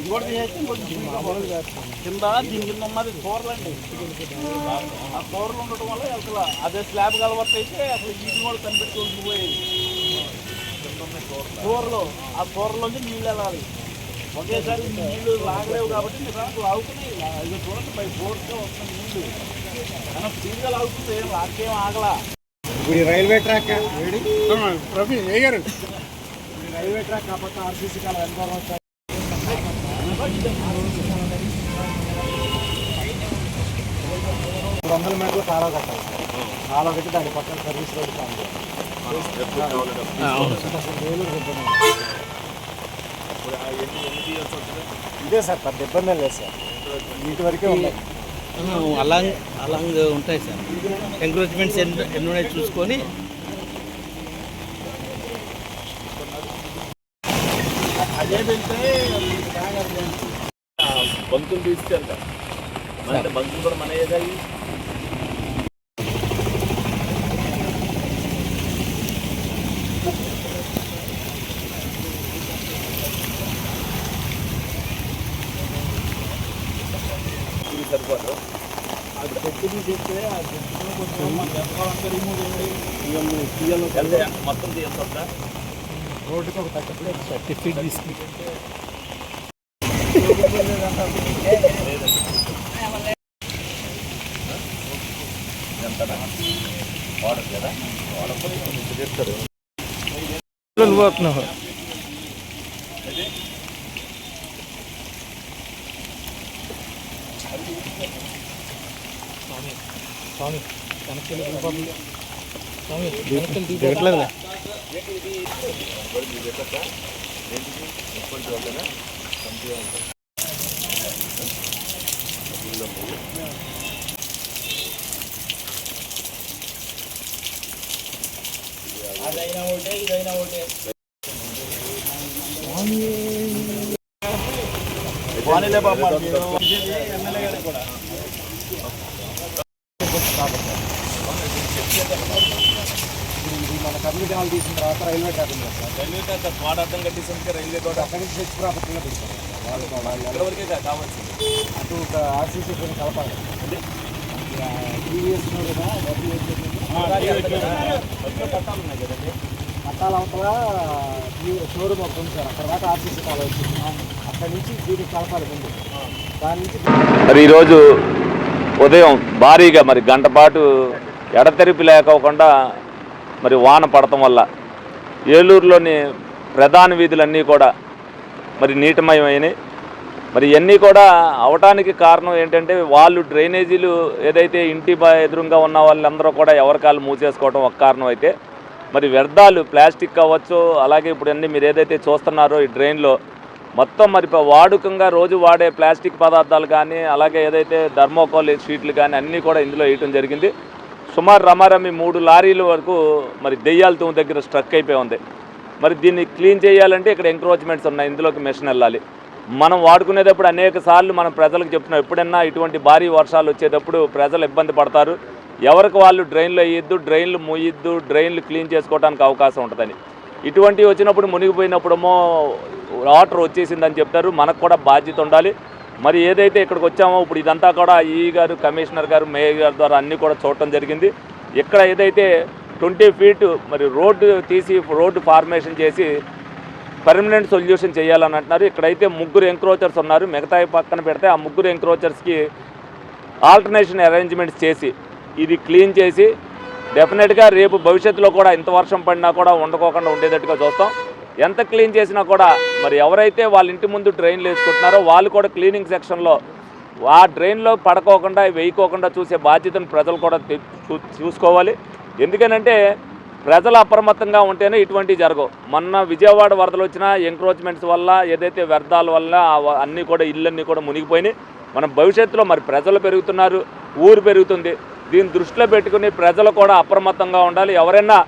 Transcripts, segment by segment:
ఇది కూడా కింద దీని కింద ఉన్నది కూరలు అండి. ఆ కూరలు ఉండటం వల్ల అసలు అదే స్లాబ్ కలవట్ అయితే అసలు ఇది కూడా కనిపెట్టుకోవాల్సి పోయేది. కూరలు ఆ కూరలోంచి నీళ్ళు వెళ్ళాలి. ఒకేసారి నీళ్ళు లాగలేవు కాబట్టి నిజానికి లాగుతున్నాయి ఇది చూడండి పై ఫోర్స్గా వస్తుంది నీళ్ళు మనం స్పీడ్గా లాగుతుంది ఏం లాకేం ఆగలా. ఇప్పుడు రైల్వే ట్రాక్ రవి రైల్వే ట్రాక్ కాకపోతే ఆర్సీసీ కాల ఎంత మూడు వందల మీటర్లు కాలువ కట్టాలి కాలువ కట్టి దాని పక్కన సర్వీస్ రోడ్ కావాలి. ఇదే సార్ పెద్ద ఇబ్బంది లేదు సార్ వీటి వరకే ఉన్నాయి అలాంగ్ అలాంగ్ ఉంటాయి సార్ ఎంక్రోచ్మెంట్స్ ఎన్ని ఎన్ని ఉన్నాయి చూసుకొని అదే వెళ్తే బంకులు తీసుకెళ్తా. అంటే బంకులు కూడా మన ఏదాయి ఇది సరిపోదు. అది పెట్టుకుని చెప్తే ఆ చెట్టులో కొంచెం మన ఎంతకాలంటే రిమూవ్ చేయండి తీయాలి మొత్తం రోడ్డుకి ఒక థర్టీ ఫీట్ తీసుకుని నువ్వు పోతున్నావు స్వామి వెనక్కి వెళ్ళి స్వామి వెనక్కి దిగట్లేదులే అదైనా ఇదైనా ఒకటే మన కమ్యూనిటీ హాల్ తీసిన తర్వాత రైల్వే ట్రాక్ ఉంది సార్ రైల్వే ట్రాక్ వాడు అర్థం కట్టేసరికి రైల్వే తోట అక్కడి నుంచి చర్చ్ ప్రాపర్టీలో తీస్తారు వాళ్ళు. వాళ్ళు వరకే కా- కావాల్సింది అటు ఒక ఆర్సీసీ కొన్ని కలపాలి టీవీఎస్ కదా పట్టాలు ఉన్నాయి కదండి పట్టాల అవతల షోరూమ్ ఒకటి ఉంది సార్. అక్కడ దాకా ఆర్సీసీ కావాలి వచ్చింది అక్కడి నుంచి దీనికి కలపాలి ముందు. దాని నుంచి మరి ఈరోజు ఉదయం భారీగా మరి గంట పాటు ఎడతెరిపి లేకోకుండా మరి వాన పడటం వల్ల ఏలూరులోని ప్రధాన వీధులన్నీ కూడా మరి నీటిమయమైనవి మరి ఇవన్నీ కూడా అవటానికి కారణం ఏంటంటే వాళ్ళు డ్రైనేజీలు ఏదైతే ఇంటి ఎదురుగా ఉన్న వాళ్ళందరూ కూడా ఎవరికాలు మూసేసుకోవడం ఒక కారణం అయితే మరి వ్యర్థాలు ప్లాస్టిక్ కావచ్చు అలాగే ఇప్పుడు అన్నీ మీరు ఏదైతే చూస్తున్నారో ఈ డ్రైన్లో మొత్తం మరి వాడుకంగా రోజు వాడే ప్లాస్టిక్ పదార్థాలు కానీ అలాగే ఏదైతే ధర్మోకోల్ షీట్లు కానీ అన్నీ కూడా ఇందులో వేయటం జరిగింది. సుమారు రమారమి మూడు లారీల వరకు మరి దెయ్యాల తూము దగ్గర స్ట్రక్ అయిపోయి ఉంది. మరి దీన్ని క్లీన్ చేయాలంటే ఇక్కడ ఎంక్రోచ్మెంట్స్ ఉన్నాయి. ఇందులోకి మెషిన్ వెళ్ళాలి. మనం వాడుకునేటప్పుడు అనేక సార్లు మనం ప్రజలకు చెప్తున్నాం ఎప్పుడన్నా ఇటువంటి భారీ వర్షాలు వచ్చేటప్పుడు ప్రజలు ఇబ్బంది పడతారు. ఎవరికి వాళ్ళు డ్రైన్లు వేయొద్దు డ్రైన్లు మూయొద్దు డ్రైన్లు క్లీన్ చేసుకోవడానికి అవకాశం ఉంటుందని. ఇటువంటివి వచ్చినప్పుడు మునిగిపోయినప్పుడేమో వాటర్ వచ్చేసిందని చెప్తారు. మనకు కూడా బాధ్యత ఉండాలి. మరి ఏదైతే ఇక్కడికి వచ్చామో ఇప్పుడు ఇదంతా కూడా ఈ గారు కమిషనర్ గారు మేయర్ గారి ద్వారా అన్నీ కూడా చూడటం జరిగింది. ఇక్కడ ఏదైతే ట్వంటీ ఫీట్ మరి రోడ్డు తీసి రోడ్డు ఫార్మేషన్ చేసి పర్మనెంట్ సొల్యూషన్ చేయాలని అంటున్నారు. ఇక్కడైతే ముగ్గురు ఎంక్రోచర్స్ ఉన్నారు. మిగతా పక్కన పెడితే ఆ ముగ్గురు ఎంక్రోచర్స్కి ఆల్టర్నేషన్ అరేంజ్మెంట్స్ చేసి ఇది క్లీన్ చేసి డెఫినెట్గా రేపు భవిష్యత్తులో కూడా ఇంత వర్షం పడినా కూడా ఉండకోకుండా ఉండేటట్టుగా చూస్తాం. ఎంత క్లీన్ చేసినా కూడా మరి ఎవరైతే వాళ్ళ ఇంటి ముందు డ్రైన్లు వేసుకుంటున్నారో వాళ్ళు కూడా క్లీనింగ్ సెక్షన్లో ఆ డ్రైన్లో పడకోకుండా వేయకోకుండా చూసే బాధ్యతను ప్రజలు కూడా చూ- చూసుకోవాలి. ఎందుకనంటే ప్రజలు అప్రమత్తంగా ఉంటేనే ఇటువంటివి జరగవు. మొన్న విజయవాడ వరదలు వచ్చిన ఎంక్రోచ్మెంట్స్ వల్ల ఏదైతే వ్యర్థాల వల్ల అన్నీ కూడా ఇళ్ళన్నీ కూడా మునిగిపోయినాయి. మనం భవిష్యత్తులో మరి ప్రజలు పెరుగుతున్నారు ఊరు పెరుగుతుంది. దీన్ని దృష్టిలో పెట్టుకుని ప్రజలు కూడా అప్రమత్తంగా ఉండాలి. ఎవరైనా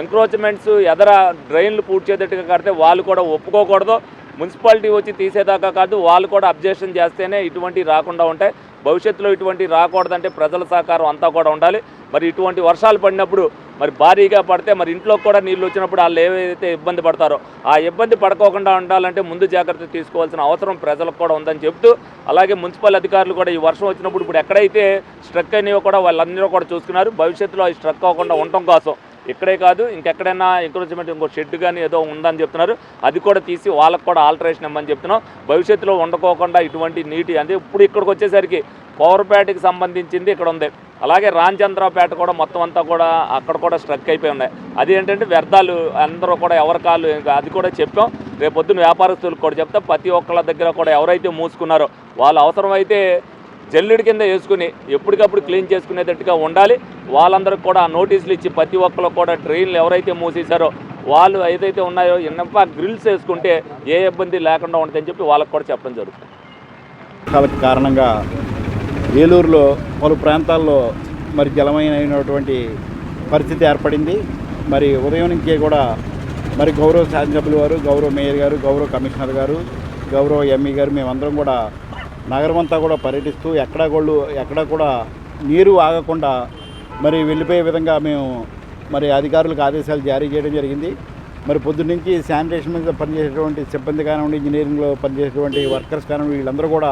ఎంక్రోచ్మెంట్స్ ఎదర డ్రైన్లు పూడ్చేటట్టుగా కడితే వాళ్ళు కూడా ఒప్పుకోకూడదు. మున్సిపాలిటీ వచ్చి తీసేదాకా కాదు వాళ్ళు కూడా అబ్జెక్షన్ చేస్తేనే ఇటువంటి రాకుండా ఉంటాయి. భవిష్యత్తులో ఇటువంటి రాకూడదంటే ప్రజల సహకారం అంతా కూడా ఉండాలి. మరి ఇటువంటి వర్షాలు పడినప్పుడు మరి భారీగా పడితే మరి ఇంట్లో కూడా నీళ్ళు వచ్చినప్పుడు వాళ్ళు ఏవైతే ఇబ్బంది పడతారో ఆ ఇబ్బంది పడకోకుండా ఉండాలంటే ముందు జాగ్రత్త తీసుకోవాల్సిన అవసరం ప్రజలకు కూడా ఉందని చెప్తూ అలాగే మున్సిపల్ అధికారులు కూడా ఈ వర్షం వచ్చినప్పుడు ఇప్పుడు ఎక్కడైతే స్ట్రక్ అయినాయో కూడా వాళ్ళందరూ కూడా చూసుకున్నారు. భవిష్యత్తులో అవి స్ట్రక్ అవ్వకుండా ఉండటం కోసం ఇక్కడే కాదు ఇంకెక్కడైనా ఎంకరేజ్మెంట్ ఇంకో షెడ్ కానీ ఏదో ఉందని చెప్తున్నారు. అది కూడా తీసి వాళ్ళకు కూడా ఆల్టరేషన్ ఇవ్వమని చెప్తున్నాం. భవిష్యత్తులో ఉండకోకుండా ఇటువంటి నీటి అంటే ఇప్పుడు ఇక్కడికి వచ్చేసరికి పవర్పేటకి సంబంధించింది ఇక్కడ ఉంది. అలాగే రాంచంద్రపేట కూడా మొత్తం అంతా కూడా అక్కడ కూడా స్ట్రక్ అయిపోయి ఉన్నాయి. అది ఏంటంటే వ్యర్థాలు అందరూ కూడా ఎవరి కాళ్ళు ఇంకా అది కూడా చెప్పాం. రేపు పొద్దున్న వ్యాపారస్తులకు కూడా చెప్తే. ప్రతి ఒక్కళ్ళ దగ్గర కూడా ఎవరైతే మూసుకున్నారో వాళ్ళు అవసరమైతే జల్లుడి కింద వేసుకుని ఎప్పటికప్పుడు క్లీన్ చేసుకునేటట్టుగా ఉండాలి. వాళ్ళందరికీ కూడా నోటీసులు ఇచ్చి ప్రతి ఒక్కరు కూడా ట్రైన్లు ఎవరైతే మూసేశారో వాళ్ళు ఏదైతే ఉన్నాయో ఇన్నప గ్రిల్స్ వేసుకుంటే ఏ ఇబ్బంది లేకుండా ఉంటుందని చెప్పి వాళ్ళకి కూడా చెప్పడం జరుగుతుంది. వర్షాలకు కారణంగా ఏలూరులో పలు ప్రాంతాల్లో మరి జలమైనటువంటి పరిస్థితి ఏర్పడింది. మరి ఉదయం నుంచే కూడా మరి గౌరవ శాసనసభ్యులు వారు గౌరవ మేయర్ గారు గౌరవ కమిషనర్ గారు గౌరవ ఎంఈ గారు మేమందరం కూడా నగరం అంతా కూడా పర్యటిస్తూ ఎక్కడా గోళ్ళు ఎక్కడా కూడా నీరు ఆగకుండా మరి వెళ్ళిపోయే విధంగా మేము మరి అధికారులకు ఆదేశాలు జారీ చేయడం జరిగింది. మరి పొద్దున్నుంచి శానిటేషన్ మీద పనిచేసేటువంటి సిబ్బంది కానివ్వండి ఇంజనీరింగ్లో పనిచేసేటువంటి వర్కర్స్ కానివ్వండి వీళ్ళందరూ కూడా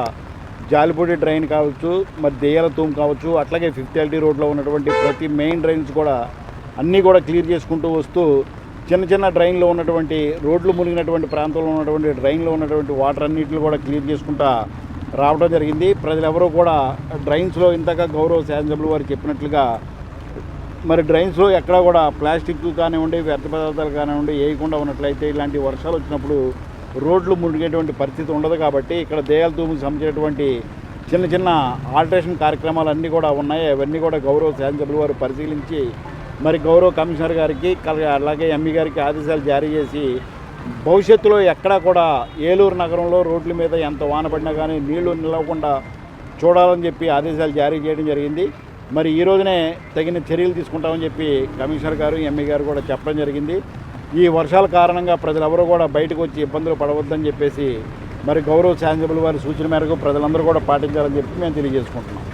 జాలిపూడి డ్రైన్ కావచ్చు మరి దెయ్యాల తూము కావచ్చు అట్లాగే ఫిఫ్త్ ఎల్టీ రోడ్లో ఉన్నటువంటి ప్రతి మెయిన్ డ్రైన్స్ కూడా అన్నీ కూడా క్లియర్ చేసుకుంటూ వస్తూ చిన్న చిన్న డ్రైన్లో ఉన్నటువంటి రోడ్లు మునిగినటువంటి ప్రాంతంలో ఉన్నటువంటి డ్రైన్లో ఉన్నటువంటి వాటర్ అన్నిటిని కూడా క్లియర్ చేసుకుంటా రావడం జరిగింది. ప్రజలెవరూ కూడా డ్రైన్స్లో ఇంతగా గౌరవ శాసనసభ్యులు వారు చెప్పినట్లుగా మరి డ్రైన్స్లో ఎక్కడ కూడా ప్లాస్టిక్ కానివ్వండి వ్యర్థ పదార్థాలు కానివ్వండి వేయకుండా ఉన్నట్లయితే ఇలాంటి వర్షాలు వచ్చినప్పుడు రోడ్లు మునిగేటువంటి పరిస్థితి ఉండదు కాబట్టి ఇక్కడ దేయాల తూముకు సంబంధించినటువంటి చిన్న చిన్న ఆల్టరేషన్ కార్యక్రమాలు అన్నీ కూడా ఉన్నాయి. అవన్నీ కూడా గౌరవ శాసనసభ్యులు వారు పరిశీలించి మరి గౌరవ కమిషనర్ గారికి కల- అలాగే ఎంఈ గారికి ఆదేశాలు జారీ చేసి భవిష్యత్తులో ఎక్కడా కూడా ఏలూరు నగరంలో రోడ్ల మీద ఎంత వాన పడినా కానీ నీళ్ళు నిలవకుండా చూడాలని చెప్పి ఆదేశాలు జారీ చేయడం జరిగింది. మరి ఈ రోజునే తగిన చర్యలు తీసుకుంటామని చెప్పి కమిషనర్ గారు ఎంఈ గారు కూడా చెప్పడం జరిగింది. ఈ వర్షాల కారణంగా ప్రజలెవరూ కూడా బయటకు వచ్చి ఇబ్బందులు పడవద్దని చెప్పేసి మరి గౌరవ శాసనసభ్యుల వారి సూచన మేరకు ప్రజలందరూ కూడా పాటించాలని చెప్పి మేము తెలియజేసుకుంటున్నాం.